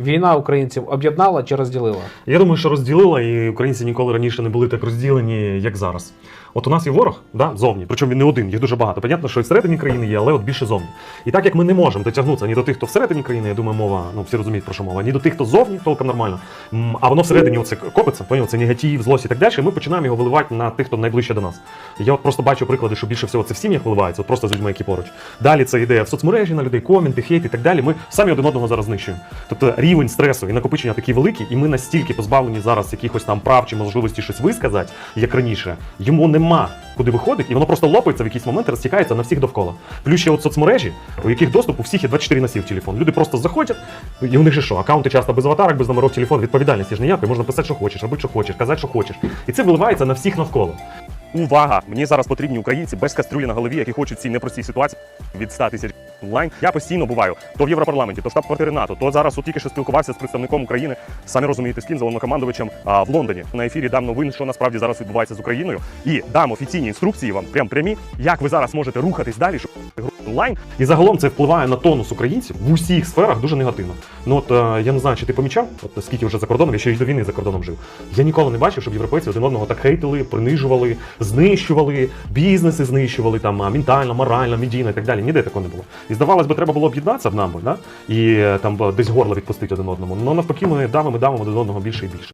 Війна українців об'єднала чи розділила? Я думаю, що розділила, і українці ніколи раніше не були так розділені, як зараз. От у нас є ворог, да, зовні, причому він не один, їх дуже багато. Понятно, що і всередині країни є, але от більше зовні. І так як ми не можемо дотягнутися ні до тих, хто всередині країни, я думаю, мова, ну всі розуміють про що мова, ні до тих, хто зовні, толком нормально. А воно всередині оце копиться, поняв, це негатив, злость і так далі. Ми починаємо його виливати на тих, хто найближче до нас. Я от просто бачу приклади, що більше всього це в сім'ях виливається, от просто з людьми, які поруч. Далі це йде в соцмережі на людей, коменти, хейт і так далі. Ми самі один одного зараз знищуємо. Тобто рівень стресу і накопичення такий великий, і ми настільки позбавлені зараз якихось там прав чи можливості щось висказати, як раніше. Йому нема куди виходить, і воно просто лопається в якийсь момент і розтікається на всіх довкола. Плюс ще от соцмережі, у яких доступ у всіх є 24 на 7 в телефон. Люди просто заходять, і у них же що, аккаунти часто без аватарок, без номерів телефону, відповідальності ж ніякої, можна писати, що хочеш, робити, що хочеш, казати, що хочеш. І це виливається на всіх навколо. Увага! Мені зараз потрібні українці без кастрюлі на голові, які хочуть цій непростій ситуації від 100 тисяч онлайн. Я постійно буваю то в Європарламенті, то в штаб-квартири НАТО, то зараз у тільки що спілкувався з представником України, самі розумієте, з ким головнокомандувачем а, в Лондоні. На ефірі дам новин, що насправді зараз відбувається з Україною, і дам офіційні інструкції вам, прям прямі, як ви зараз можете рухатись далі, щоб онлайн. І загалом це впливає на тонус українців в усіх сферах дуже негативно. Ну от е, я не знаю, чи ти помічав, от скільки вже за кордоном, я ще й до війни за кордоном жив. Я ніколи не бачив, щоб європейці один одного так хейтили, принижували, знищували, бізнеси знищували там ментально, морально, медійно і так далі. Ніде такого не було. І здавалось би, треба було об'єднатися в нам, да? і е, там десь горло відпустити один одному. Ну навпаки, ми давимо, давимо один одного більше і більше.